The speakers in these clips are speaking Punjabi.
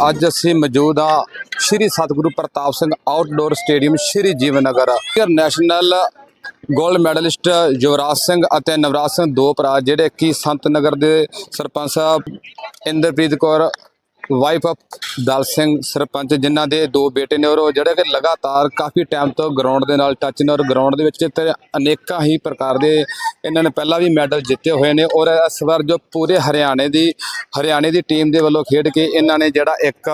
ਅੱਜ ਅਸੀਂ ਮੌਜੂਦ ਹਾਂ Shri Satguru Pratap Singh outdoor stadium Shri Jeevanagar national gold medalist Yuvraj Singh ਅਤੇ ਨਵਰਾਜ ਸਿੰਘ ਦੋ ਭਰਾ, ਜਿਹੜੇ ਕਿ ਸੰਤ ਨਗਰ ਦੇ ਸਰਪੰਚ ਸਾਹਿਬ ਇੰਦਰਪ੍ਰੀਤ ਕੌਰ ਵਾਈਫ ਆਫ ਦਲ ਸਿੰਘ ਸਰਪੰਚ, ਜਿਨ੍ਹਾਂ ਦੇ ਦੋ ਬੇਟੇ ਨੇ ਔਰ ਉਹ ਜਿਹੜੇ ਕਿ ਲਗਾਤਾਰ ਕਾਫੀ ਟਾਈਮ ਤੋਂ ਗਰਾਊਂਡ ਦੇ ਨਾਲ ਟੱਚ ਨੇ ਔਰ ਗਰਾਊਂਡ ਦੇ ਵਿੱਚ ਤੇ ਅਨੇਕਾਂ ਹੀ ਪ੍ਰਕਾਰ ਦੇ ਇਹਨਾਂ ਨੇ ਪਹਿਲਾਂ ਵੀ ਮੈਡਲ ਜਿੱਤੇ ਹੋਏ ਨੇ ਔਰ ਇਸ ਵਾਰ ਜੋ ਪੂਰੇ ਹਰਿਆਣੇ ਦੀ ਹਰਿਆਣੇ ਦੀ ਟੀਮ ਦੇ ਵੱਲੋਂ ਖੇਡ ਕੇ ਇਹਨਾਂ ਨੇ ਜਿਹੜਾ ਇੱਕ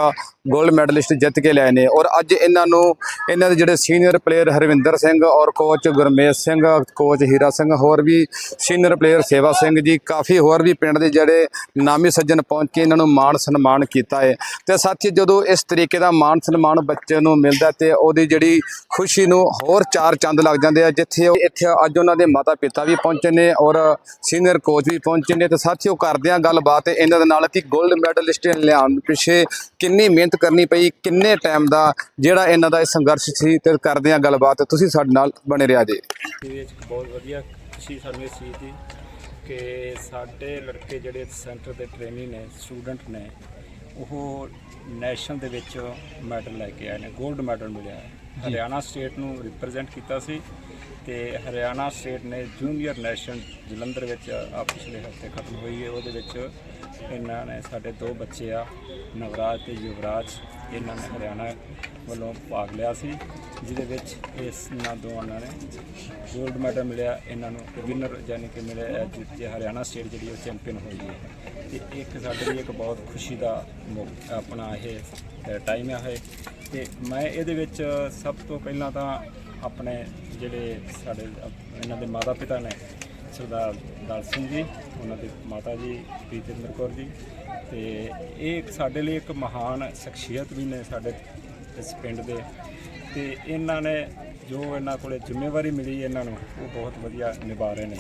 ਗੋਲਡ ਮੈਡਲਿਸਟ ਜਿੱਤ ਕੇ ਲਏ ਨੇ ਔਰ ਅੱਜ ਇਹਨਾਂ ਨੂੰ, ਇਹਨਾਂ ਦੇ ਜਿਹੜੇ ਸੀਨੀਅਰ ਪਲੇਅਰ ਹਰਵਿੰਦਰ ਸਿੰਘ ਔਰ ਕੋਚ ਗੁਰਮੇਸ਼ ਸਿੰਘ ਕੋਚ ਹੀਰਾ ਸਿੰਘ, ਹੋਰ ਵੀ ਸੀਨੀਅਰ ਪਲੇਅਰ ਸੇਵਾ ਸਿੰਘ ਜੀ, ਕਾਫੀ ਹੋਰ ਵੀ ਪਿੰਡ ਦੇ ਜਿਹੜੇ ਨਾਮੀ ਸੱਜਣ ਪਹੁੰਚ ਕੇ ਇਹਨਾਂ ਨੂੰ ਮਾਣ ਸਨਮਾਨ ਕੀਤਾ ਕੀਤਾ ਹੈ। ਤੇ ਸਾਥੀ, ਜਦੋਂ ਇਸ ਤਰੀਕੇ ਦਾ ਮਾਣ ਸਨਮਾਨ ਬੱਚੇ ਨੂੰ ਮਿਲਦਾ ਤੇ ਉਹਦੀ ਜਿਹੜੀ ਖੁਸ਼ੀ ਨੂੰ ਹੋਰ ਚਾਰ ਚੰਦ ਲੱਗ ਜਾਂਦੇ ਆ, ਜਿੱਥੇ ਉਹ ਇੱਥੇ ਅੱਜ ਉਹਨਾਂ ਦੇ ਮਾਤਾ ਪਿਤਾ ਵੀ ਪਹੁੰਚੇ ਨੇ ਔਰ ਸੀਨੀਅਰ ਕੋਚ ਵੀ ਪਹੁੰਚੇ ਨੇ। ਤੇ ਸਾਥੀਓ ਕਰਦੇ ਆ ਗੱਲਬਾਤ ਇਹਨਾਂ ਦੇ ਨਾਲ ਕਿ 골ਡ ਮੈਡਲਿਸਟ ਲਿਆਉਣ ਪਿੱਛੇ ਕਿੰਨੀ ਮਿਹਨਤ ਕਰਨੀ ਪਈ, ਕਿੰਨੇ ਟਾਈਮ ਦਾ ਜਿਹੜਾ ਇਹਨਾਂ ਦਾ ਇਹ ਸੰਘਰਸ਼ ਸੀ ਤੇ ਕਰਦੇ ਆ ਗੱਲਬਾਤ। ਤੁਸੀਂ ਸਾਡੇ ਨਾਲ ਬਣੇ ਰਿਹਾ ਜੀ ਬਹੁਤ ਵਧੀਆ ਖੁਸ਼ੀ ਸਾਨੂੰ ਇਸ ਚੀਜ਼ ਦੀ ਕਿ ਸਾਡੇ ਲੜਕੇ ਜਿਹੜੇ ਸੈਂਟਰ ਦੇ ਟ੍ਰੇਨੀ ਨੇ ਸਟੂਡੈਂਟ ਨੇ ਉਹ ਨੈਸ਼ਨਲ ਦੇ ਵਿੱਚ ਮੈਡਲ ਲੈ ਕੇ ਆਏ ਨੇ 골ਡ ਮੈਡਲ ਮਿਲਿਆ ਹੈ। ਹਰਿਆਣਾ ਸਟੇਟ ਨੂੰ ਰਿਪਰੈਜ਼ੈਂਟ ਕੀਤਾ ਸੀ ਤੇ ਹਰਿਆਣਾ ਸਟੇਟ ਨੇ ਜੂਨੀਅਰ ਨੈਸ਼ਨਲ ਜਲੰਧਰ ਵਿੱਚ ਆ ਪਿਛਲੇ ਹਫ਼ਤੇ ਖਤਮ ਹੋਈ ਹੈ। ਉਹਦੇ ਵਿੱਚ ਇਹਨਾਂ ਨੇ ਸਾਡੇ ਦੋ ਬੱਚੇ ਆ ਨਵਰਾਜ ਤੇ ਯੁਵਰਾਜ। ਇਹਨਾਂ ਨੇ ਹਰਿਆਣਾ ਵੱਲੋਂ ਭਾਗ ਲਿਆ ਸੀ, ਜਿਹਦੇ ਵਿੱਚ ਇਸ ਨਾਲ ਦੋਵਾਂ ਨੇ। 골ਡ ਮੈਡਲ ਮਿਲਿਆ, ਇਹਨਾਂ ਨੂੰ ਵਿਨਰ ਯਾਨੀ ਕਿ ਮਿਲਿਆ ਹੈ ਜੇ ਹਰਿਆਣਾ ਸਟੇਟ ਜਿਹੜੀ ਉਹ ਚੈਂਪੀਅਨ ਹੋਈ ਹੈ। ਤੇ ਇੱਕ ਸਾਡੇ ਲਈ ਇੱਕ ਬਹੁਤ ਖੁਸ਼ੀ ਦਾ ਮੌਕ- ਆਪਣਾ ਇਹ ਟਾਈਮ ਹੈ ਇਹ। ਤੇ ਮੈਂ ਇਹਦੇ ਵਿੱਚ ਸਭ ਤੋਂ ਪਹਿਲਾਂ ਤਾਂ ਆਪਣੇ ਜਿਹੜੇ ਸਾਡੇ ਇਹਨਾਂ ਦੇ ਮਾਤਾ ਪਿਤਾ ਨੇ, ਸਰਦਾਰ ਦਲ ਸਿੰਘ ਜੀ ਉਹਨਾਂ ਦੇ ਮਾਤਾ ਜੀ, ਪ੍ਰੀਤਿੰਦਰ ਕੌਰ ਜੀ। ਤੇ ਇਹ ਇੱਕ ਸਾਡੇ ਲਈ ਇੱਕ ਮਹਾਨ ਸ਼ਖਸੀਅਤ ਵੀ ਨੇ ਸਾਡੇ ਇਸ ਪਿੰਡ ਦੇ। ਤੇ ਇਹਨਾਂ ਨੇ ਜੋ ਇਹਨਾਂ ਕੋਲੇ ਜ਼ਿੰਮੇਵਾਰੀ ਮਿਲੀ ਇਹਨਾਂ ਨੂੰ, ਉਹ ਬਹੁਤ ਵਧੀਆ ਨਿਭਾ ਰਹੇ ਨੇ।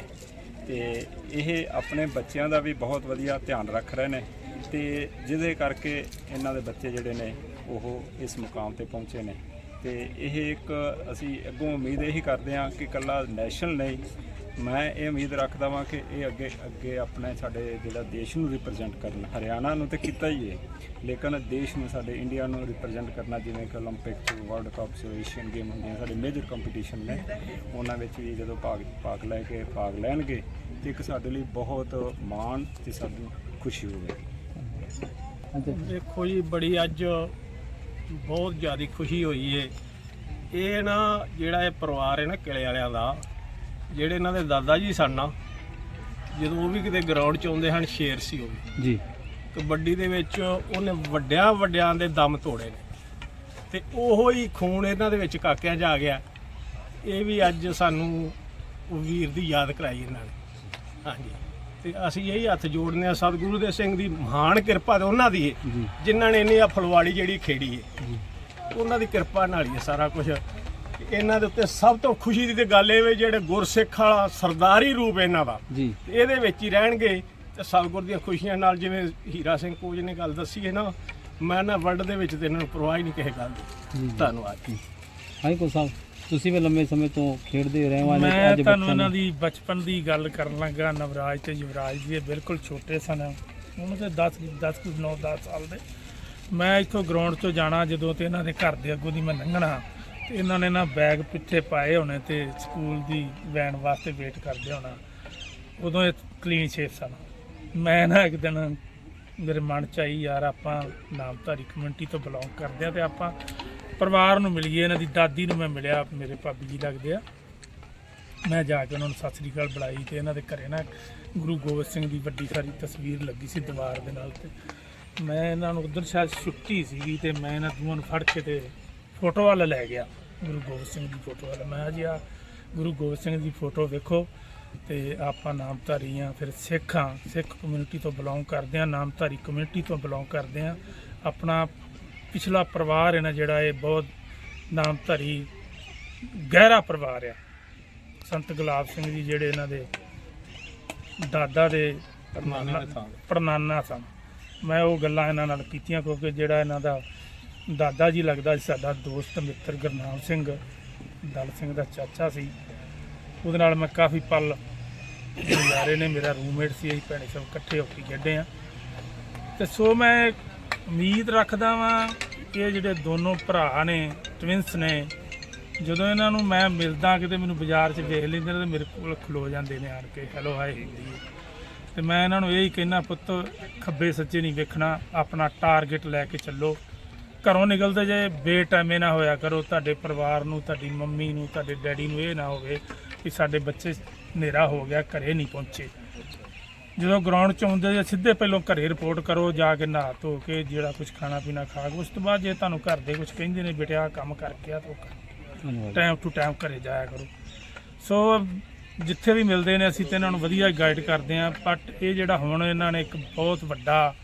ਤੇ ਇਹ ਆਪਣੇ ਬੱਚਿਆਂ ਦਾ ਵੀ ਬਹੁਤ ਵਧੀਆ ਧਿਆਨ ਰੱਖ ਰਹੇ ਨੇ। ਤੇ ਜਿਹਦੇ ਕਰਕੇ ਇਹਨਾਂ ਦੇ ਬੱਚੇ ਜਿਹੜੇ ਨੇ, ਉਹ ਇਸ ਮੁਕਾਮ ਤੇ ਪਹੁੰਚੇ ਨੇ। ਤੇ ਇਹ ਇੱਕ ਅਸੀਂ ਅੱਗੋਂ ਉਮੀਦ ਇਹੀ ਕਰਦੇ ਹਾਂ ਕਿ ਕੱਲਾ ਨੈਸ਼ਨਲ ਨਹੀਂ ਮੈਂ ਇਹ ਉਮੀਦ ਰੱਖਦਾ ਵਾਂ ਕਿ ਇਹ ਅੱਗੇ ਅੱਗੇ ਆਪਣੇ ਸਾਡੇ ਜਿਹੜਾ ਦੇਸ਼ ਨੂੰ ਰਿਪਰੈਜ਼ੈਂਟ ਕਰਨ ਹਰਿਆਣਾ ਨੂੰ ਤੇ ਕੀਤਾ ਹੀ ਹੈ ਲੇਕਿਨ ਦੇਸ਼ ਨੂੰ ਸਾਡੇ ਇੰਡੀਆ ਨੂੰ ਰਿਪਰੈਜ਼ੈਂਟ ਕਰਨਾ ਜਿਵੇਂ ਕਿ 올림픽 ਚ ਵਰਲਡ ਕੱਪ ਚ ਏਸ਼ੀਅਨ ਗੇਮ ਹੁੰਦੇ ਆ ਸਾਡੇ ਮੇਜਰ ਕੰਪੀਟੀਸ਼ਨ ਨੇ ਉਹਨਾਂ ਵਿੱਚ ਵੀ ਜਦੋਂ ਭਾਗ ਭਾਗ ਲੈ ਕੇ ਭਾਗ ਲੈਣਗੇ ਤੇ ਇੱਕ ਸਾਡੇ ਲਈ ਬਹੁਤ ਮਾਣ ਤੇ ਸਾਨੂੰ ਖੁਸ਼ੀ ਹੋਵੇਗੀ ਦੇਖੋ ਜੀ ਬੜੀ ਅੱਜ ਬਹੁਤ ਜ਼ਿਆਦਾ ਖੁਸ਼ੀ ਹੋਈ ਏ ਇਹ ਨਾ ਜਿਹੜਾ ਇਹ ਪਰਿਵਾਰ ਹੈ ਨਾ ਕਿਲੇ ਵਾਲਿਆਂ ਦਾ ਜਿਹੜੇ ਇਹਨਾਂ ਦੇ ਦਾਦਾ ਜੀ ਸਨ ਨਾ ਜਦੋਂ ਉਹ ਵੀ ਕਿਤੇ ਗਰਾਊਂਡ 'ਚ ਆਉਂਦੇ ਹਨ ਸ਼ੇਰ ਸੀ ਉਹ ਵੀ। ਜੀ। ਕਬੱਡੀ ਦੇ ਵਿੱਚ ਉਹਨੇ ਵੱਡਿਆਂ ਵੱਡਿਆਂ ਦੇ ਦਮ ਤੋੜੇ ਨੇ। ਤੇ ਉਹੋ ਹੀ ਖੂਨ ਇਹਨਾਂ ਦੇ ਵਿੱਚ ਕਾਕਿਆਂ 'ਚ ਆ ਗਿਆ। ਇਹ ਵੀ ਅੱਜ ਸਾਨੂੰ ਉਹ ਵੀਰ ਦੀ ਯਾਦ ਕਰਾਈ ਇਹਨਾਂ ਨੇ। ਹਾਂਜੀ। ਤੇ ਅਸੀਂ ਇਹੀ ਹੱਥ ਜੋੜਨੇ ਆ ਸਤਿਗੁਰੂ ਦੇ ਸਿੰਘ ਦੀ ਮਹਾਨ ਕਿਰਪਾ ਤੇ ਉਹਨਾਂ ਦੀ ਹੈ ਜਿਨ੍ਹਾਂ ਨੇ ਇੰਨੀ ਆ ਫਲਵਾੜੀ ਜਿਹੜੀ ਖੇੜੀ ਹੈ ਉਹਨਾਂ ਦੀ ਕਿਰਪਾ ਨਾਲ ਹੈ ਸਾਰਾ ਕੁਝ ਇਹਨਾਂ ਦੇ ਉੱਤੇ ਸਭ ਤੋਂ ਖੁਸ਼ੀ ਦੀ ਤੇ ਗੱਲ ਇਹ ਵੀ ਜਿਹੜੇ ਗੁਰਸਿੱਖ ਵਾਲਾ ਸਰਦਾਰੀ ਰੂਪ ਇਹਨਾਂ ਦਾ ਜੀ। ਇਹਦੇ ਵਿੱਚ ਹੀ ਰਹਿਣਗੇ ਤੇ ਸਤਿਗੁਰ ਦੀਆਂ ਖੁਸ਼ੀਆਂ ਨਾਲ ਜਿਵੇਂ ਹੀਰਾ ਸਿੰਘ ਕੋਜ ਨੇ ਗੱਲ ਦੱਸੀ ਹੈ ਨਾ ਮੈਂ ਨਾ ਵਰਲਡ ਦੇ ਵਿੱਚ ਤੇ ਇਹਨਾਂ ਨੂੰ ਪਰਵਾਹ ਹੀ ਨਹੀਂ ਕਿਸੇ ਗੱਲ ਦੀ। ਧੰਨਵਾਦ ਜੀ। ਹਾਂਜੀ ਕੋ ਸਾਹਿਬ ਤੁਸੀਂ ਵੀ ਲੰਮੇ ਸਮੇਂ ਤੋਂ ਖੇਡਦੇ ਰਹੇ ਹੋ ਮੈਂ ਅੱਜ ਤੁਹਾਨੂੰ ਇਹਨਾਂ ਦੀ ਬਚਪਨ ਦੀ ਗੱਲ ਕਰਨ ਲੱਗਾ ਨਵਰਾਜ ਤੇ ਯੁਵਰਾਜ ਜੀ ਇਹ ਬਿਲਕੁਲ ਛੋਟੇ ਸਨ। ਉਹਨਾਂ ਦੇ 10 10 ਕੁ 9 10 ਸਾਲ ਦੇ। ਮੈਂ ਇੱਥੋਂ ਗਰਾਊਂਡ ਤੋਂ ਜਾਣਾ ਜਦੋਂ ਤੇ ਇਹਨਾਂ ਦੇ ਘਰ ਦੇ ਅੱਗੋਂ ਦੀ ਮੈਂ ਲੰਘਣਾ। ਤੇ ਇਹਨਾਂ ਨੇ ਨਾ ਬੈਗ ਪਿੱਛੇ ਪਾਏ ਹੋਣੇ ਤੇ ਸਕੂਲ ਦੀ ਵੈਨ ਵਾਸਤੇ ਵੇਟ ਕਰਦੇ ਹੋਣਾ। ਉਦੋਂ ਇਹ ਕਲੀਨ ਸ਼ੇਪ ਸਨ। ਮੈਂ ਨਾ ਇੱਕ ਦਿਨ ਮੇਰੇ ਮਨ ਚ ਆਈ, ਯਾਰ ਆਪਾਂ ਨਾਮਧਾਰੀ ਕਮਿਊਨਿਟੀ ਤੋਂ ਬਿਲੋਂਗ ਕਰਦੇ ਆ ਤੇ ਆਪਾਂ ਪਰਿਵਾਰ ਨੂੰ ਮਿਲੀਏ, ਇਹਨਾਂ ਦੀ ਦਾਦੀ ਨੂੰ ਮੈਂ ਮਿਲਿਆ, ਮੇਰੇ ਭਾਬੀ ਜੀ ਲੱਗਦੇ ਆ। ਮੈਂ ਜਾ ਕੇ ਉਹਨਾਂ ਨੂੰ ਸਤਿ ਸ੍ਰੀ ਅਕਾਲ ਬੁਲਾਈ ਤੇ ਇਹਨਾਂ ਦੇ ਘਰੇ ਨਾ ਗੁਰੂ ਗੋਬਿੰਦ ਸਿੰਘ ਦੀ ਵੱਡੀ ਸਾਰੀ ਤਸਵੀਰ ਲੱਗੀ ਸੀ ਦੀਵਾਰ ਦੇ ਨਾਲ ਤੇ ਮੈਂ ਇਹਨਾਂ ਨੂੰ ਉਧਰ ਸ਼ਾਇਦ ਛੁੱਟੀ ਸੀਗੀ ਤੇ ਮੈਂ ਇਹਨਾਂ ਦੋਵਾਂ ਨੂੰ ਫੜ ਕੇ ਤੇ ਫੋਟੋ ਵੱਲ ਲੈ ਗਿਆ। ਗੁਰੂ ਗੋਬਿੰਦ ਸਿੰਘ ਦੀ ਫੋਟੋ ਵੱਲ। ਮੈਂ ਕਿਹਾ ਜੀ ਆ ਗੁਰੂ ਗੋਬਿੰਦ ਸਿੰਘ ਦੀ ਫੋਟੋ ਵੇਖੋ ਤੇ ਆਪਾਂ ਨਾਮਧਾਰੀ ਆ ਫਿਰ ਸਿੱਖ ਆ ਸਿੱਖ ਕਮਿਊਨਿਟੀ ਤੋਂ ਬਿਲੋਂਗ ਕਰਦੇ ਆ ਨਾਮਧਾਰੀ ਕਮਿਊਨਿਟੀ ਤੋਂ ਬਿਲੋਂਗ ਕਰਦੇ ਆ ਆਪਣਾ ਪਿਛਲਾ ਪਰਿਵਾਰ ਹੈ ਨਾ ਜਿਹੜਾ ਇਹ ਬਹੁਤ ਨਾਮਧਾਰੀ ਗਹਿਰਾ ਪਰਿਵਾਰ ਆ। ਸੰਤ ਗੁਲਾਬ ਸਿੰਘ ਜੀ ਜਿਹੜੇ ਇਹਨਾਂ ਦੇ ਦਾਦਾ ਦੇ ਪੜਨਾਨਾ ਸਨ ਮੈਂ ਉਹ ਗੱਲਾਂ ਇਹਨਾਂ ਨਾਲ ਕੀਤੀਆਂ ਕਿਉਂਕਿ ਜਿਹੜਾ ਇਹਨਾਂ ਦਾ ਦਾਦਾ ਜੀ ਲੱਗਦਾ ਸੀ, ਸਾਡਾ ਦੋਸਤ ਮਿੱਤਰ ਗੁਰਨਾਮ ਸਿੰਘ, ਦਲ ਸਿੰਘ ਦਾ ਚਾਚਾ ਸੀ। ਉਹਦੇ ਨਾਲ ਮੈਂ ਕਾਫੀ ਪਲ ਗੁਜ਼ਾਰੇ ਨੇ, ਮੇਰਾ ਰੂਮਮੇਟ ਸੀ, ਅਸੀਂ ਭੈਣੇ ਸਭ ਇਕੱਠੇ ਹੋ ਕੇ ਖੇਡੇ ਆ ਤੇ ਸੋ ਮੈਂ ਉਮੀਦ ਰੱਖਦਾ ਵਾਂ, ਇਹ ਜਿਹੜੇ ਦੋਨੋਂ ਭਰਾ ਨੇ ਟਵਿੰਸ ਨੇ, ਜਦੋਂ ਇਹਨਾਂ ਨੂੰ ਮੈਂ ਮਿਲਦਾ ਕਿਤੇ ਮੈਨੂੰ ਬਾਜ਼ਾਰ 'ਚ ਵੇਖ ਲੈਂਦੇ ਨੇ ਤੇ ਮੇਰੇ ਕੋਲ ਖਲੋ ਜਾਂਦੇ ਨੇ ਆਣ ਕੇ ਹੈਲੋ ਹਾਏ ਹਿੰਦੀ ਹੈ। ਤੇ ਮੈਂ ਇਹਨਾਂ ਨੂੰ ਇਹ ਹੀ ਕਹਿਣਾ ਪੁੱਤ, ਖੱਬੇ ਸੱਚੇ ਨਹੀਂ ਵੇਖਣਾ, ਆਪਣਾ ਟਾਰਗੇਟ ਲੈ ਕੇ ਚੱਲੋ। ਘਰੋਂ ਨਿਕਲਦੇ ਜੇ ਬੇਟਾਈਮੇ ਨਾ ਹੋਇਆ ਕਰੋ ਤੁਹਾਡੇ ਪਰਿਵਾਰ ਨੂੰ ਤੁਹਾਡੀ ਮੰਮੀ ਨੂੰ ਤੁਹਾਡੇ ਡੈਡੀ ਨੂੰ ਇਹ ਨਾ ਹੋਵੇ ਕਿ ਸਾਡੇ ਬੱਚੇ ਹਨੇਰਾ ਹੋ ਗਿਆ ਘਰੇ ਨਹੀਂ ਪਹੁੰਚੇ। ਜਦੋਂ ਗਰਾਊਂਡ 'ਚ ਆਉਂਦੇ ਜੇ ਸਿੱਧੇ ਪਹਿਲਾਂ ਘਰੇ ਰਿਪੋਰਟ ਕਰੋ ਜਾ ਕੇ ਨਹਾ ਧੋ ਕੇ ਜਿਹੜਾ ਕੁਝ ਖਾਣਾ ਪੀਣਾ ਖਾ ਕੇ ਉਸ ਤੋਂ ਬਾਅਦ ਜੇ ਤੁਹਾਨੂੰ ਘਰ ਦੇ ਕੁਝ ਕਹਿੰਦੇ ਨੇ ਬੇਟਾ ਆਹ ਕੰਮ ਕਰਕੇ ਆ ਤੋ ਟਾਈਮ ਟੂ ਟਾਈਮ ਘਰੇ ਜਾਇਆ ਕਰੋ। ਸੋ ਜਿੱਥੇ ਵੀ ਮਿਲਦੇ ਨੇ ਅਸੀਂ ਤੇ ਇਹਨਾਂ ਨੂੰ ਵਧੀਆ ਗਾਈਡ ਕਰਦੇ ਆਂ ਬਟ ਇਹ ਜਿਹੜਾ ਹੁਣ ਇਹਨਾਂ ਨੇ ਇੱਕ ਬਹੁਤ ਵੱਡਾ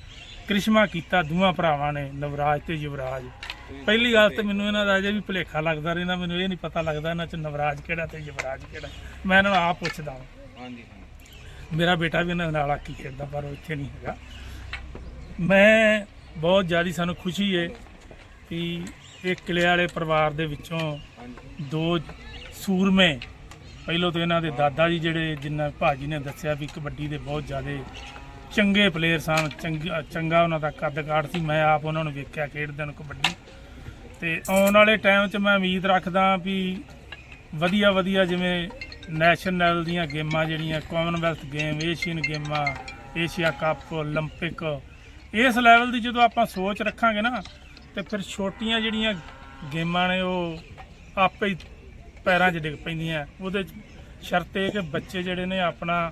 ਕ੍ਰਿਸ਼ਮਾ ਕੀਤਾ ਦੋਵਾਂ ਭਰਾਵਾਂ ਨੇ ਨਵਰਾਜ ਤੇ ਯੁਵਰਾਜ। ਪਹਿਲੀ ਗੱਲ ਤੇ ਮੈਨੂੰ ਇਹਨਾਂ ਦਾ ਅਜੇ ਵੀ ਭੁਲੇਖਾ ਲੱਗਦਾ ਰਹਿੰਦਾ ਮੈਨੂੰ ਇਹ ਨਹੀਂ ਪਤਾ ਲੱਗਦਾ ਇਹਨਾਂ ਚ ਨਵਰਾਜ ਕਿਹੜਾ ਤੇ ਯੁਵਰਾਜ ਕਿਹੜਾ। ਮੈਂ ਇਹਨਾਂ ਨੂੰ ਆਪ ਪੁੱਛਦਾ ਹਾਂ ਮੇਰਾ ਬੇਟਾ ਵੀ ਇਹਨਾਂ ਨਾਲ ਆ ਕੀ ਖੇਡਦਾ ਪਰ ਉਹ ਇੱਥੇ ਨਹੀਂ ਹੈਗਾ। ਮੈਂ ਬਹੁਤ ਜ਼ਿਆਦਾ ਸਾਨੂੰ ਖੁਸ਼ੀ ਹੈ ਕਿ ਇਹ ਕਿਲੇ ਵਾਲੇ ਪਰਿਵਾਰ ਦੇ ਵਿੱਚੋਂ ਦੋ ਸੂਰਮੇ ਪਹਿਲੋਂ ਤਾਂ ਇਹਨਾਂ ਦੇ ਦਾਦਾ ਜੀ ਜਿਹੜੇ ਜਿੰਨਾ ਭਾਜੀ ਨੇ ਦੱਸਿਆ ਵੀ ਕਬੱਡੀ ਦੇ ਬਹੁਤ ਜ਼ਿਆਦਾ ਚੰਗੇ ਪਲੇਅਰ ਸਨ ਚੰਗਾ ਚੰਗਾ ਉਹਨਾਂ ਦਾ ਕੱਦ ਕਾਠ ਸੀ ਮੈਂ ਆਪ ਉਹਨਾਂ ਨੂੰ ਵੇਖਿਆ ਖੇਡਦੇ ਨੂੰ ਕਬੱਡੀ ਤੇ ਆਉਣ ਵਾਲੇ ਟਾਈਮ 'ਚ ਮੈਂ ਉਮੀਦ ਰੱਖਦਾ ਵੀ ਵਧੀਆ ਵਧੀਆ ਜਿਵੇਂ ਨੈਸ਼ਨਲ ਦੀਆਂ ਗੇਮਾਂ ਜਿਹੜੀਆਂ ਕਾਮਨਵੈਲਥ ਗੇਮ ਏਸ਼ੀਅਨ ਗੇਮਾਂ ਏਸ਼ੀਆ ਕੱਪ 올림픽 ਇਸ ਲੈਵਲ ਦੀ ਜਦੋਂ ਆਪਾਂ ਸੋਚ ਰੱਖਾਂਗੇ ਨਾ ਤੇ ਫਿਰ ਛੋਟੀਆਂ ਜਿਹੜੀਆਂ ਗੇਮਾਂ ਨੇ ਉਹ ਆਪੇ ਹੀ ਪੈਰਾਂ 'ਚ ਡਿੱਗ ਪੈਂਦੀਆਂ ਉਹਦੇ 'ਚ ਸ਼ਰਤ ਇਹ ਕਿ ਬੱਚੇ ਜਿਹੜੇ ਨੇ ਆਪਣਾ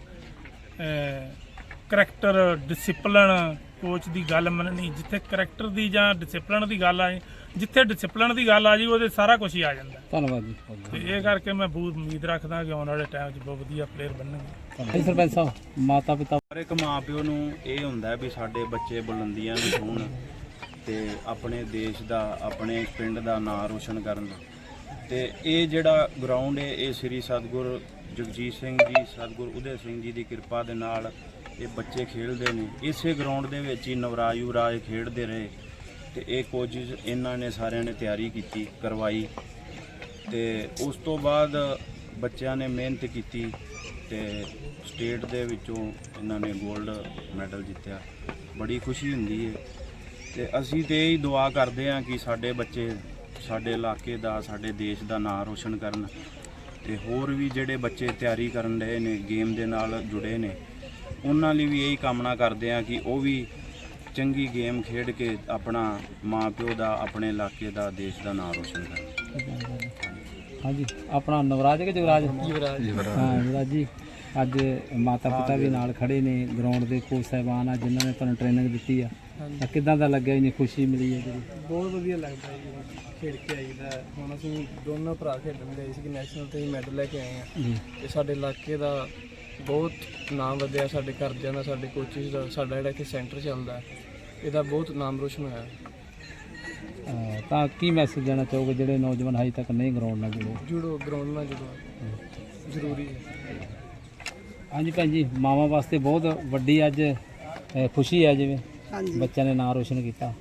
ਕਰੈਕਟਰ ਡਿਸਪਲਿਨ ਕੋਚ ਦੀ ਗੱਲ ਮੰਨਣੀ ਜਿੱਥੇ ਕਰੈਕਟਰ ਦੀ ਜਾਂ ਡਿਸਪਲਿਨ ਦੀ ਗੱਲ ਆਏ ਜਿੱਥੇ ਡਿਸਪਲਿਨ ਦੀ ਗੱਲ ਆ ਜੀ ਉਹਦੇ ਸਾਰਾ ਕੁਝ ਹੀ ਆ ਜਾਂਦਾ। ਧੰਨਵਾਦ ਜੀ। ਤੇ ਇਹ ਕਰਕੇ ਮੈਂ ਬਹੁਤ ਉਮੀਦ ਰੱਖਦਾ ਕਿ ਆਉਣ ਵਾਲੇ ਟਾਈਮ 'ਚ ਬਹੁਤ ਵਧੀਆ ਪਲੇਅਰ ਬਣਨਗੇ। ਧੰਨਵਾਦ। ਸਰਪੰਚ ਸਾਹਿਬ ਮਾਤਾ ਪਿਤਾ ਹਰ ਇੱਕ ਮਾਪਿਓ ਨੂੰ ਇਹ ਹੁੰਦਾ ਵੀ ਸਾਡੇ ਬੱਚੇ ਬੁਲੰਦੀਆਂ ਨੂੰ ਛੂਹਣ ਤੇ ਆਪਣੇ ਦੇਸ਼ ਦਾ ਆਪਣੇ ਪਿੰਡ ਦਾ ਨਾਂ ਰੋਸ਼ਨ ਕਰਨ। ਤੇ ਇਹ ਜਿਹੜਾ ਗਰਾਊਂਡ ਹੈ ਇਹ ਸ੍ਰੀ ਸਤਗੁਰ ਜਗਜੀਤ ਸਿੰਘ ਜੀ ਸਤਗੁਰ ਉਦੈ ਸਿੰਘ ਜੀ ਦੀ ਕਿਰਪਾ ਦੇ ਨਾਲ ਇਹ ਬੱਚੇ ਖੇਡਦੇ ਨੇ। ਇਸੇ ਗਰਾਊਂਡ ਦੇ ਵਿੱਚ ਹੀ ਨਵਰਾਜ ਯੁਵਰਾਜ ਖੇਡਦੇ ਰਹੇ ਤੇ ਇਹ ਕੋਚਿਸ ਇਹਨਾਂ ਨੇ ਸਾਰਿਆਂ ਨੇ ਤਿਆਰੀ ਕੀਤੀ, ਕਰਵਾਈ ਤੇ ਉਸ ਤੋਂ ਬਾਅਦ ਬੱਚਿਆਂ ਨੇ ਮਿਹਨਤ ਕੀਤੀ ਤੇ ਸਟੇਟ ਦੇ ਵਿੱਚੋਂ ਇਹਨਾਂ ਨੇ 골ਡ ਮੈਡਲ ਜਿੱਤਿਆ। ਬੜੀ ਖੁਸ਼ੀ ਹੁੰਦੀ ਹੈ ਤੇ ਅਸੀਂ ਤੇ ਇਹ ਹੀ ਦੁਆ ਕਰਦੇ ਹਾਂ ਕਿ ਸਾਡੇ ਬੱਚੇ ਸਾਡੇ ਇਲਾਕੇ ਦਾ, ਸਾਡੇ ਦੇਸ਼ ਦਾ ਨਾਂ ਰੋਸ਼ਨ ਕਰਨ ਤੇ ਹੋਰ ਵੀ ਜਿਹੜੇ ਬੱਚੇ ਤਿਆਰੀ ਕਰਨ ਰਹੇ ਨੇ ਗੇਮ ਦੇ ਨਾਲ ਜੁੜੇ ਨੇ ਉਹਨਾਂ ਲਈ ਵੀ ਇਹੀ ਕਾਮਨਾ ਕਰਦੇ ਹਾਂ ਕਿ ਉਹ ਵੀ ਚੰਗੀ ਗੇਮ ਖੇਡ ਕੇ ਆਪਣਾ ਮਾਂ ਪਿਓ ਦਾ ਆਪਣੇ ਇਲਾਕੇ ਦਾ ਦੇਸ਼ ਦਾ ਨਾਂ ਰੋਸ਼ਨ ਕਰਨ। ਹਾਂਜੀ ਆਪਣਾ ਨਵਰਾਜ ਕਿ ਜਗਰਾਜ ਯੁਵਰਾਜ। ਹਾਂ ਯੁਵਰਾਜ ਜੀ ਅੱਜ ਮਾਤਾ ਪਿਤਾ ਵੀ ਨਾਲ ਖੜੇ ਨੇ ਗਰਾਊਂਡ ਦੇ ਕੋਚ ਸਾਹਿਬਾਨ ਆ ਜਿਨ੍ਹਾਂ ਨੇ ਤੁਹਾਨੂੰ ਟ੍ਰੇਨਿੰਗ ਦਿੱਤੀ ਆ। ਤਾਂ ਕਿਦਾਂ ਦਾ ਲੱਗਿਆ ਇੰਨੀ ਖੁਸ਼ੀ ਮਿਲੀ ਹੈ ਜਿਹੜੀ ਬਹੁਤ ਵਧੀਆ ਲੱਗਦਾ ਹੈ ਜੀ ਖੇਡ ਕੇ ਆਈਦਾ। ਹੁਣ ਅਸੀਂ ਦੋਨੋਂ ਭਰਾ ਖੇਡਣ ਗਏ ਸੀ ਕਿ ਨੈਸ਼ਨਲ ਤੇ ਮੈਡਲ ਲੈ ਕੇ ਆਏ ਆ। ਜੀ। ਤੇ ਸਾਡੇ ਇਲਾਕੇ ਦਾ ਬਹੁਤ ਨਾਮ ਵਧਿਆ ਸਾਡੇ ਘਰਦਿਆਂ ਦਾ ਸਾਡੇ ਕੋਚਿਸ ਦਾ ਸਾਡਾ ਜਿਹੜਾ ਇੱਥੇ ਸੈਂਟਰ ਚੱਲਦਾ ਹੈ, ਇਹਦਾ ਬਹੁਤ ਨਾਮ ਰੋਸ਼ਨ ਹੋਇਆ। ਅਹ ਤਾਂ ਕੀ ਮੈਸੇਜ ਦੇਣਾ ਚਾਹੋਗੇ ਜਿਹੜੇ ਨੌਜਵਾਨ ਹਜੇ ਤੱਕ ਨਹੀਂ ਗਰਾਊਂਡ ਨਾਲ ਜੁੜੇ? ਜੁੜੋ ਗਰਾਊਂਡ ਨਾਲ ਜੁੜੋ। ਜ਼ਰੂਰੀ ਹੈ। ਹਾਂਜੀ ਭੈਣ ਜੀ ਮਾਵਾਂ ਵਾਸਤੇ ਬਹੁਤ ਵੱਡੀ ਅੱਜ ਅਹ ਖੁਸ਼ੀ ਹੈ ਜਿਵੇਂ ਹਾਂਜੀ। ਬੱਚਿਆਂ ਨੇ ਨਾਂ ਰੋਸ਼ਨ ਕੀਤਾ।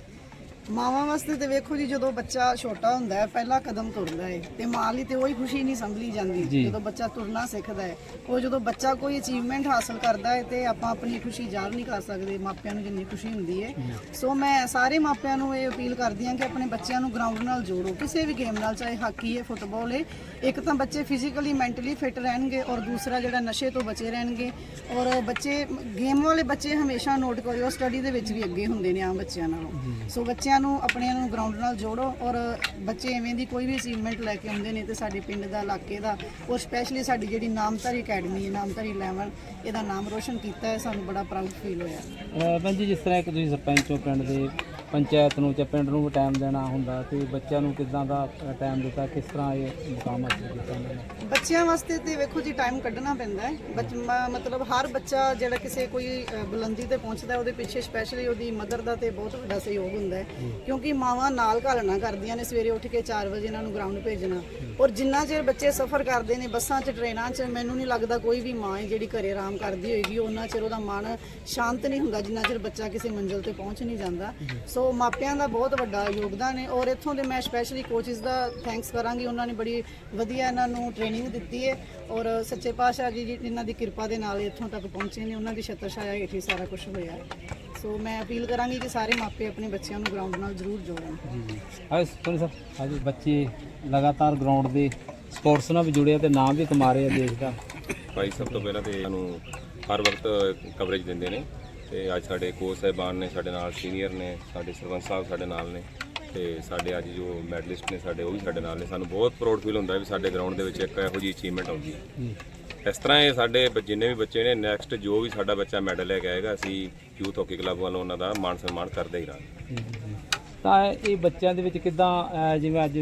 ਮਾਵਾਂ ਵਾਸਤੇ ਤੇ ਵੇਖੋ ਜੀ ਜਦੋਂ ਬੱਚਾ ਛੋਟਾ ਹੁੰਦਾ ਹੈ ਪਹਿਲਾ ਕਦਮ ਤੁਰਦਾ ਹੈ ਤੇ ਮਾਂ ਲਈ ਤੇ ਉਹੀ ਖੁਸ਼ੀ ਨਹੀਂ ਸੰਭਲੀ ਜਾਂਦੀ। ਜਦੋਂ ਬੱਚਾ ਤੁਰਨਾ ਸਿੱਖਦਾ ਹੈ। ਉਹ ਜਦੋਂ ਬੱਚਾ ਕੋਈ ਅਚੀਵਮੈਂਟ ਹਾਸਲ ਕਰਦਾ ਹੈ ਤੇ ਆਪਾਂ ਆਪਣੀ ਖੁਸ਼ੀ ਜ਼ਾਹਰ ਨਹੀਂ ਕਰ ਸਕਦੇ ਮਾਪਿਆਂ ਨੂੰ ਜਿੰਨੀ ਖੁਸ਼ੀ ਹੁੰਦੀ ਹੈ। ਸੋ ਮੈਂ ਸਾਰੇ ਮਾਪਿਆਂ ਨੂੰ ਇਹ ਅਪੀਲ ਕਰਦੀ ਹਾਂ ਕਿ ਆਪਣੇ ਬੱਚਿਆਂ ਨੂੰ ਗਰਾਊਂਡ ਨਾਲ ਜੋੜੋ ਕਿਸੇ ਵੀ ਗੇਮ ਨਾਲ ਚਾਹੇ ਹਾਕੀ ਹੈ ਫੁੱਟਬਾਲ ਹੈ ਇੱਕ ਤਾਂ ਬੱਚੇ ਫਿਜ਼ੀਕਲੀ ਮੈਂਟਲੀ ਫਿਟ ਰਹਿਣਗੇ ਔਰ ਦੂਸਰਾ ਜਿਹੜਾ ਨਸ਼ੇ ਤੋਂ ਬਚੇ ਰਹਿਣਗੇ ਔਰ ਬੱਚੇ ਗੇਮ ਵਾਲੇ ਬੱਚੇ ਹਮੇਸ਼ਾ ਨੋਟ ਕਰਿਓ ਸਟੱਡੀ ਦੇ ਵਿੱਚ ਵੀ ਅੱਗੇ ਹੁੰਦੇ ਨੇ ਆਮ ਬੱਚਿਆਂ ਨਾਲੋਂ। ਸੋ ਬੱਚਿਆਂ ਨੂੰ ਆਪਣਿਆਂ ਨੂੰ ਗਰਾਊਂਡ ਨਾਲ ਜੋੜੋ ਔਰ ਬੱਚੇ ਐਵੇਂ ਦੀ ਕੋਈ ਵੀ ਅਚੀਵਮੈਂਟ ਲੈ ਕੇ ਆਉਂਦੇ ਨੇ ਤੇ ਸਾਡੇ ਪਿੰਡ ਦਾ ਇਲਾਕੇ ਦਾ ਔਰ ਸਪੈਸ਼ਲੀ ਸਾਡੀ ਜਿਹੜੀ ਨਾਮਧਾਰੀ ਅਕੈਡਮੀ ਹੈ ਨਾਮਧਾਰੀ 11 ਇਹਦਾ ਨਾਮ ਰੋਸ਼ਨ ਕੀਤਾ ਹੈ ਸਾਨੂੰ ਬੜਾ ਪ੍ਰਾਊਡ ਫੀਲ ਹੋਇਆ। ਭੈਣ ਜੀ ਜਿਸ ਤਰ੍ਹਾਂ ਕਿ ਤੁਸੀਂ ਸਰਪੰਚ ਹੋ ਪਿੰਡ ਦੇ ਪੰਚਾਇਤ ਨੂੰ ਜਾਂ ਪਿੰਡ ਨੂੰ ਟਾਈਮ ਦੇਣਾ ਹੁੰਦਾ ਤੇ ਬੱਚਿਆਂ ਨੂੰ ਕਿਦਾਂ ਦਾ ਟਾਈਮ ਦਿੱਤਾ ਕਿਸ ਤਰ੍ਹਾਂ ਇਹ ਮੁਕਾਮ ਹਾਸਲ ਕੀਤਾ ਉਹਨਾਂ ਨੇ? ਬੱਚਿਆਂ ਵਾਸਤੇ ਤੇ ਵੇਖੋ ਜੀ ਟਾਈਮ ਕੱਢਣਾ ਪੈਂਦਾ ਹੈ। ਬੱਚ ਮ- ਮਤਲਬ ਹਰ ਬੱਚਾ ਜਿਹੜਾ ਕਿਸੇ ਕੋਈ ਅ, ਬੁਲੰਦੀ ਤੇ ਪਹੁੰਚਦਾ ਹੈ, ਉਹਦੇ ਪਿੱਛੇ ਸਪੈਸ਼ਲੀ ਉਹਦੀ ਮਦਰ ਦਾ ਤੇ ਬਹੁਤ ਵੱਡਾ ਸਹਿਯੋਗ ਹੁੰਦਾ ਹੈ। ਕਿਉਂਕਿ ਮਾਵਾਂ ਨਾਲ ਘਾਲਣਾ ਕਰਦੀਆਂ ਨੇ ਸਵੇਰੇ ਉੱਠ ਕੇ 4 ਵਜੇ ਇਹਨਾਂ ਨੂੰ ਗਰਾਊਂਡ ਭੇਜਣਾ। ਔਰ ਜਿੰਨਾ ਚਿਰ ਬੱਚੇ ਸਫ਼ਰ ਕਰਦੇ ਨੇ ਬੱਸਾਂ 'ਚ, ਟ੍ਰੇਨਾਂ 'ਚ, ਮੈਨੂੰ ਨਹੀਂ ਲੱਗਦਾ ਕੋਈ ਵੀ ਮਾਂ ਹੈ ਜਿਹੜੀ ਘਰੇ ਆਰਾਮ ਕਰਦੀ ਹੋਏਗੀ, ਉਹਨਾਂ ਚਿਰ ਉਹਦਾ ਮਨ ਸ਼ਾਂਤ ਨਹੀਂ ਹੁੰਦਾ, ਜਿੰਨਾ ਚਿਰ ਬੱਚਾ ਕਿਸੇ ਮੰਜ਼ਿਲ ਤੇ ਪਹੁੰਚ ਨਹੀਂ ਜਾਂਦਾ। ਸੋ ਮਾਪਿਆਂ ਦਾ ਬਹੁਤ ਵੱਡਾ ਯੋਗਦਾਨ ਹੈ ਔਰ ਇੱਥੋਂ ਦੇ ਮੈਂ ਸਪੈਸ਼ਲੀ ਕੋਚਿਸ ਦਾ ਥੈਂਕਸ ਕਰਾਂਗੀ, ਉਹਨਾਂ ਨੇ ਬੜੀ ਵਧੀਆ ਇਹਨਾਂ ਨੂੰ ਟ੍ਰੇਨਿੰਗ ਦਿੱਤੀ ਹੈ ਔਰ ਸੱਚੇ ਪਾਤਸ਼ਾਹ ਜੀ ਇਹਨਾਂ ਦੀ ਕਿਰਪਾ ਦੇ ਨਾਲ ਇੱਥੋਂ ਤੱਕ ਪਹੁੰਚੇ ਨੇ, ਉਹਨਾਂ ਦੀ ਛਤਰ ਛਾਇਆ ਹੇਠ ਹੀ ਸਾਰਾ ਕੁਝ ਹੋਇਆ ਸੋ ਮੈਂ ਅਪੀਲ ਕਰਾਂਗੀ ਕਿ ਸਾਰੇ ਮਾਪੇ ਆਪਣੇ ਬੱਚਿਆਂ ਨੂੰ ਗਰਾਊਂਡ ਨਾਲ ਜ਼ਰੂਰ ਜੋੜਨ। ਜੀ ਜੀ। ਆਏ ਸੋਨੀ ਸਰ ਅੱਜ ਬੱਚੇ ਲਗਾਤਾਰ ਗਰਾਊਂਡ ਦੇ ਸਪੋਰਟਸ ਨਾਲ ਵੀ ਜੁੜੇ ਆ ਤੇ ਨਾਮ ਵੀ ਕਮਾ ਰਹੇ ਆ ਦੇਸ਼ ਦਾ। ਭਾਈ ਸਭ ਤੋਂ ਪਹਿਲਾਂ ਤੇ ਸਾਨੂੰ ਹਰ ਵਕਤ ਕਵਰੇਜ ਦਿੰਦੇ ਨੇ ਤੇ ਅੱਜ ਸਾਡੇ ਕੋਚ ਸਾਹਿਬਾਨ ਨੇ ਸਾਡੇ ਨਾਲ ਸੀਨੀਅਰ ਨੇ ਸਾਡੇ ਸਰਪੰਚ ਸਾਹਿਬ ਸਾਡੇ ਨਾਲ ਨੇ ਤੇ ਸਾਡੇ ਅੱਜ ਜੋ ਮੈਡਲਿਸਟ ਨੇ ਸਾਡੇ ਉਹ ਵੀ ਸਾਡੇ ਨਾਲ ਨੇ। ਸਾਨੂੰ ਬਹੁਤ ਪ੍ਰਾਊਡ ਫੀਲ ਹੁੰਦਾ ਵੀ ਸਾਡੇ ਗਰਾਊਂਡ ਦੇ ਵਿੱਚ ਇੱਕ ਇਹੋ ਜਿਹੀ ਅਚੀਵਮੈਂਟ ਆਉਂਦੀ ਹੈ। ਜੀ। ਇਸ ਤਰ੍ਹਾਂ ਇਹ ਸਾਡੇ ਬ- ਜਿੰਨੇ ਵੀ ਬੱਚੇ ਨੇ ਨੈਕਸਟ ਜੋ ਵੀ ਸਾਡਾ ਬੱਚਾ ਮੈਡਲ ਲੈ ਕੇ ਆਏਗਾ ਅਸੀਂ ਯੂਥ ਹਾਕੀ ਕਲੱਬ ਵੱਲੋਂ ਉਹਨਾਂ ਦਾ ਮਾਣ ਸਨਮਾਨ ਕਰਦੇ ਹੀ ਰਹਾਂਗੇ। ਤਾਂ ਇਹ ਬੱਚਿਆਂ ਦੇ ਵਿੱਚ ਕਿਦਾਂ ਜਿਵੇਂ ਅੱਜ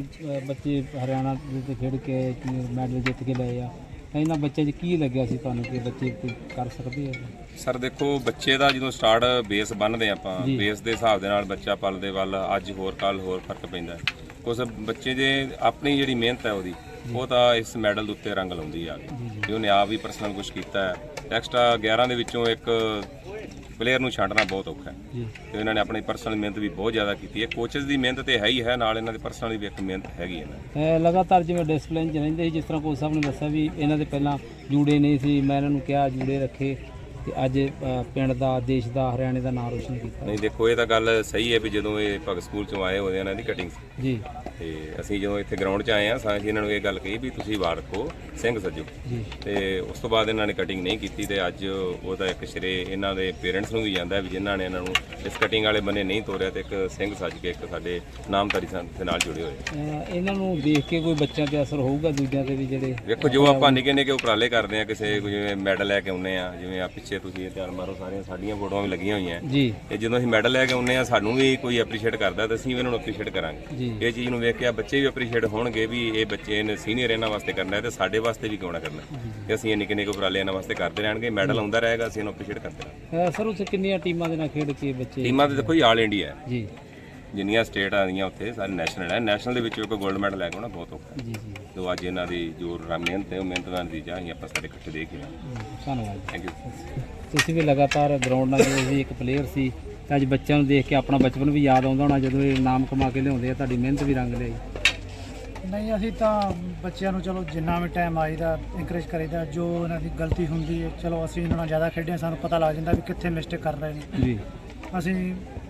ਬੱਚੇ ਹਰਿਆਣਾ ਦੇ ਤੇ ਖੇਡ ਕੇ ਮੈਡਲ ਜਿੱਤ ਕੇ ਲਏ ਆ ਤਾਂ ਇਹਨਾਂ ਬੱਚਿਆਂ 'ਚ ਕੀ ਲੱਗਿਆ ਸੀ ਤੁਹਾਨੂੰ ਕਿ ਬੱਚੇ ਕਰ ਸਕਦੇ ਆ ਸਰ ਦੇਖੋ ਬੱਚੇ ਦਾ ਜਦੋਂ ਸਟਾਰਟ ਬੇਸ ਬੰਨਦੇ ਆਪਾਂ ਜੀ। ਬੇਸ ਦੇ ਹਿਸਾਬ ਦੇ ਨਾਲ ਬੱਚਾ ਪਲਦੇ ਵੱਲ ਅੱਜ ਹੋਰ ਕੱਲ ਹੋਰ ਫ਼ਰਕ ਪੈਂਦਾ ਹੈ। ਕੁਛ ਬੱਚੇ ਦੇ ਆਪਣੀ ਜਿਹੜੀ ਮਿਹਨਤ ਹੈ ਉਹਦੀ ਉਹ ਤਾਂ ਇਸ ਮੈਡਲ ਦੇ ਉੱਤੇ ਰੰਗ ਲਾਉਂਦੀ ਆ ਗਈ ਜੇ ਉਹਨੇ ਆਪ ਵੀ ਪਰਸਨਲ ਕੁਝ ਕੀਤਾ ਹੈ। ਐਕਸਟਰਾ 11 ਦੇ ਵਿੱਚੋਂ ਇੱਕ ਪਲੇਅਰ ਨੂੰ ਛੱਡਣਾ ਬਹੁਤ ਔਖਾ ਹੈ। ਜੀ। ਤੇ ਇਹਨਾਂ ਨੇ ਆਪਣੀ ਪਰਸਨਲ ਮਿਹਨਤ ਵੀ ਬਹੁਤ ਜ਼ਿਆਦਾ ਕੀਤੀ ਹੈ। ਕੋਚਸ ਦੀ ਮਿਹਨਤ ਤੇ ਹੈ ਹੀ ਹੈ ਨਾਲ ਇਹਨਾਂ ਦੀ ਪਰਸਨਲ ਵੀ ਇੱਕ ਮਿਹਨਤ ਹੈਗੀ ਹੈ ਨਾ। ਲਗਾਤਾਰ ਜਿਵੇਂ ਡਿਸਪਲਿਨ 'ਚ ਰਹਿੰਦੇ ਸੀ ਜਿਸ ਤਰ੍ਹਾਂ ਕੋਚ ਸਾਹਿਬ ਨੇ ਦੱਸਿਆ ਵੀ ਇਹਨਾਂ ਦੇ ਪਹਿਲਾਂ ਜੂੜੇ ਨਹੀਂ ਸੀ ਮੈਂ ਇਹਨਾਂ ਨੂੰ ਕਿਹਾ ਜੂੜੇ ਰੱਖੇ। ਤੇ ਅੱਜ ਪਿੰਡ ਦਾ ਦੇਸ਼ ਦਾ ਹਰਿਆਣੇ ਦਾ ਨਾਮ ਰੋਸ਼ਨ ਕੀਤਾ। ਨਹੀਂ ਦੇਖੋ ਇਹ ਤਾਂ ਗੱਲ ਸਹੀ ਹੈ ਵੀ ਜਦੋਂ ਇਹ ਭਗਤ ਸਕੂਲ ਚੋਂ ਆਏ ਹੋਏ ਇਹਨਾਂ ਦੀ ਕਟਿੰਗ ਜੀ। ਤੇ ਅਸੀਂ ਜਦੋਂ ਇੱਥੇ ਗਰਾਊਂਡ 'ਚ ਆਏ ਆ ਸਾਂ ਅਸੀਂ ਇਹਨਾਂ ਨੂੰ ਇਹ ਗੱਲ ਕਹੀ ਵੀ ਤੁਸੀਂ ਵਾਰ ਰੱਖੋ ਸਿੰਘ ਸੱਜੋ। ਜੀ। ਤੇ ਉਸ ਤੋਂ ਬਾਅਦ ਇਹਨਾਂ ਨੇ ਕਟਿੰਗ ਨਹੀਂ ਕੀਤੀ ਤੇ ਅੱਜ ਉਹਦਾ ਇੱਕ ਸ਼੍ਰੇ ਇਹਨਾਂ ਦੇ ਪੇਰੈਂਟਸ ਨੂੰ ਵੀ ਜਾਂਦਾ ਵੀ ਜਿਨ੍ਹਾਂ ਨੇ ਇਹਨਾਂ ਨੂੰ ਇਸ ਕਟਿੰਗ ਵਾਲੇ ਬੰਨੇ ਨਹੀਂ ਤੋਰਿਆ ਤੇ ਇੱਕ ਸਿੰਘ ਸੱਜ ਕੇ ਇੱਕ ਸਾਡੇ ਨਾਮਧਾਰੀ ਸੰਤ ਦੇ ਨਾਲ ਜੁੜੇ ਹੋਏ ਇਹਨਾਂ ਨੂੰ ਦੇਖ ਕੇ ਕੋਈ ਬੱਚਿਆਂ ਤੇ ਅਸਰ ਹੋਊਗਾ ਦੂਜਿਆਂ ਤੇ ਵੀ ਜਿਹੜੇ ਵੇਖੋ ਜੋ ਆਪਾਂ ਨਿੱਕੇ ਨਿੱਕੇ ਉਪਰਾਲੇ ਕਰਦੇ ਆ ਕਿਸੇ ਜਿਵੇਂ ਮੈਡਲ ਲੈ ਕੇ ਆਉਨੇ ਆ ਜਿਵੇਂ ਆ ਪਿੱਛੇ ਤੁਸੀਂ ਇਹ ਧਿਆਨ ਮਾਰੋ ਸਾਰੀਆਂ ਸਾਡੀਆਂ ਫੋਟੋਆਂ ਵੀ ਲੱਗੀਆਂ ਹੋਈਆਂ। ਜੀ। ਤੇ ਜਦੋਂ ਅਸੀਂ ਮੈਡਲ ਲੈ ਕੇ ਆਉਨੇ ਆ ਸਾਨੂੰ ਵੀ ਕੋਈ ਐਪਰੀਸ਼ੀਏਟ ਕਰਦਾ ਤੇ ਅਸੀਂ ਵੀ ਇਹਨਾਂ ਨੂੰ ਐਪਰੀਸ਼ੀਏਟ ਕਰਾਂਗੇ। ਜੀ। ਇਹ ਚੀਜ਼ ਨੂੰ ਵੇਖ ਕੇ ਆ ਬੱਚੇ ਵੀ ਐਪਰੀਸ਼ੀਏਟ ਹੋਣਗੇ ਵੀ ਇਹ ਬੱਚੇ ਨੇ ਸੀਨੀਅਰ ਇਹਨਾਂ ਵਾਸਤੇ ਕਰਨਾ ਹੈ ਤੇ ਸਾਡੇ ਵਾਸਤੇ ਵੀ ਕਿਉਂ ਨਾ ਕਰਨਾ। ਤੇ ਅਸੀਂ ਇਹ ਨਿੱਕੇ ਨਿੱਕੇ ਉਪਰਾਲੇ ਇਹਨਾਂ ਵਾਸਤੇ ਕਰਦੇ ਰਹਿਣਗੇ ਮੈਡਲ ਆਉਂਦਾ ਰਹੇਗਾ ਅਸੀਂ ਇਹਨੂੰ ਐਪਰੀਸ਼ੀਏਟ ਕਰਦੇ ਰਹਾਂਗੇ। ਸਰ ਉੱਥੇ ਕਿੰਨੀਆਂ ਟੀਮਾਂ ਦੇ ਨਾਲ ਖੇਡ ਕੇ ਬੱਚੇ ਟੀਮਾਂ ਤੇ ਦੇਖੋ ਆਲ ਇੰਡੀਆ ਹੈ। ਜੀ। ਜਿੰਨੀਆਂ ਸਟੇਟ ਆਉਂਦੀਆਂ ਉੱਥੇ ਸਾਰੇ ਨੈਸ਼ਨਲ ਹੈ ਨੈਸ਼ਨਲ ਦੇ ਵਿੱਚ ਇੱਕ 골ਡ ਮੈਡਲ ਲੈ ਕੇ ਆਉਣਾ ਬਹੁਤ ਔਖਾ। ਹੈ ਜੀ। ਜੀ ਜੋ ਅੱਜ ਇਹਨਾਂ ਦੀ ਜੋ ਮਿਹਨਤ ਹੈ ਉਹ ਮਿਹਨਤ ਦਾ ਨਤੀਜਾ ਅਸੀਂ ਆਪਾਂ ਸਾਰੇ ਇਕੱਠੇ ਦੇਖ ਹੀ। ਰਹੇ ਧੰਨਵਾਦ। ਥੈਂਕ ਯੂ ਤੁਸੀਂ ਵੀ ਲਗਾਤਾਰ ਗਰਾਊਂਡ ਨਾਲ ਜੁੜੇ ਸੀ ਇੱਕ ਪਲੇਅਰ ਸੀ। ਤੇ ਅੱਜ ਬੱਚਿਆਂ ਨੂੰ ਦੇਖ ਕੇ ਆਪਣਾ ਬਚਪਨ ਵੀ ਯਾਦ ਆਉਂਦਾ ਹੋਣਾ ਜਦੋਂ ਇਹ ਨਾਮ ਕਮਾ ਕੇ ਲਿਆਉਂਦੇ ਆ ਤੁਹਾਡੀ ਮਿਹਨਤ ਵੀ ਰੰਗ ਲਿਆਈ। ਨਹੀਂ ਅਸੀਂ ਤਾਂ ਬੱਚਿਆਂ ਨੂੰ ਚਲੋ ਜਿੰਨਾ ਵੀ ਟਾਈਮ ਆਈਦਾ ਇਨਕਰੇਜ ਕਰੀਦਾ ਜੋ ਇਹਨਾਂ ਦੀ ਗਲਤੀ ਹੁੰਦੀ ਹੈ ਚਲੋ ਅਸੀਂ ਇਹਨਾਂ ਨਾਲ ਜ਼ਿਆਦਾ ਖੇਡੇ ਸਾਨੂੰ ਪਤਾ ਲੱਗ ਜਾਂਦਾ ਵੀ ਕਿੱਥੇ ਮਿਸਟੇਕ ਕਰ ਰਹੇ ਨੇ। ਜੀ। ਅਸੀਂ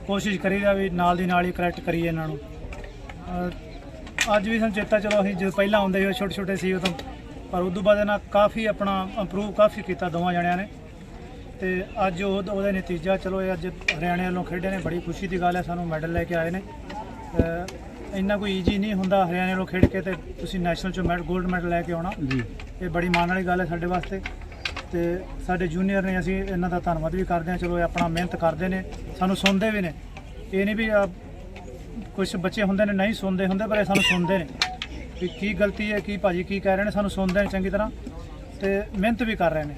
ਕੋਸ਼ਿਸ਼ ਕਰੀਦਾ ਵੀ ਨਾਲ ਦੀ ਨਾਲ ਹੀ ਕਰੈਕਟ ਕਰੀਏ ਇਹਨਾਂ ਨੂੰ। ਅਹ ਅੱਜ ਵੀ ਸਾਨੂੰ ਚੇਤਾ ਚਲੋ ਅਸੀਂ ਜਦੋਂ ਪਹਿਲਾਂ ਆਉਂਦੇ ਸੀ ਛੋਟੇ ਛੋਟੇ ਸੀ ਉਦੋਂ ਪਰ ਉਦੋਂ ਬਾਅਦ ਇਹਨਾਂ ਕਾਫੀ ਆਪਣਾ ਇੰਪਰੂਵ ਕਾਫੀ ਕੀਤਾ ਦੋਵਾਂ ਜਣਿਆਂ ਨੇ। ਤੇ ਅੱਜ ਉਹ ਉਹਦਾ ਨਤੀਜਾ ਚਲੋ ਇਹ ਅੱਜ ਹਰਿਆਣੇ ਵੱਲੋਂ ਖੇਡੇ ਨੇ ਬੜੀ ਖੁਸ਼ੀ ਦੀ ਗੱਲ ਹੈ ਸਾਨੂੰ ਮੈਡਲ ਲੈ ਕੇ ਆਏ ਨੇ। ਅਹ ਇੰਨਾ ਕੋਈ ਈਜੀ ਨਹੀਂ ਹੁੰਦਾ ਹਰਿਆਣੇ ਵੱਲੋਂ ਖੇਡ ਕੇ ਤੇ ਤੁਸੀਂ ਨੈਸ਼ਨਲ ਚੋਂ ਮੈਡਲ 골ਡ ਮੈਡਲ ਲੈ ਕੇ ਆਉਣਾ। ਜੀ। ਇਹ ਬੜੀ ਮਾਣ ਵਾਲੀ ਗੱਲ ਹੈ ਸਾਡੇ ਵਾਸਤੇ। ਤੇ ਸਾਡੇ ਜੂਨੀਅਰ ਨੇ ਅਸੀਂ ਇਹਨਾਂ ਦਾ ਧੰਨਵਾਦ ਵੀ ਕਰਦੇ ਹਾਂ। ਚਲੋ ਇਹ ਆਪਣਾ ਮਿਹਨਤ ਕਰਦੇ ਨੇ ਸਾਨੂੰ ਸੁਣਦੇ ਵੀ ਨੇ। ਇਹ ਨਹੀਂ ਵੀ ਕੁਝ ਬੱਚੇ ਹੁੰਦੇ ਨੇ ਨਹੀਂ ਸੁਣਦੇ ਹੁੰਦੇ ਪਰ ਇਹ ਸਾਨੂੰ ਸੁਣਦੇ ਨੇ। ਵੀ ਕੀ ਗਲਤੀ ਹੈ ਕੀ ਭਾਜੀ ਕੀ ਕਹਿ ਰਹੇ ਨੇ ਸਾਨੂੰ ਸੁਣਦੇ ਨੇ ਚੰਗੀ ਤਰ੍ਹਾਂ ਤੇ ਮਿਹਨਤ ਵੀ ਕਰ ਰਹੇ ਨੇ।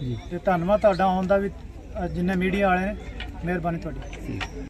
ਜੀ। ਤੇ ਧੰਨਵਾਦ ਤੁਹਾਡਾ ਆਉਣ ਦਾ ਵੀ ਜਿੰਨੇ ਮੀਡੀਆ ਵਾਲੇ ਨੇ ਮਿਹਰਬਾਨੀ ਤੁਹਾਡੀ।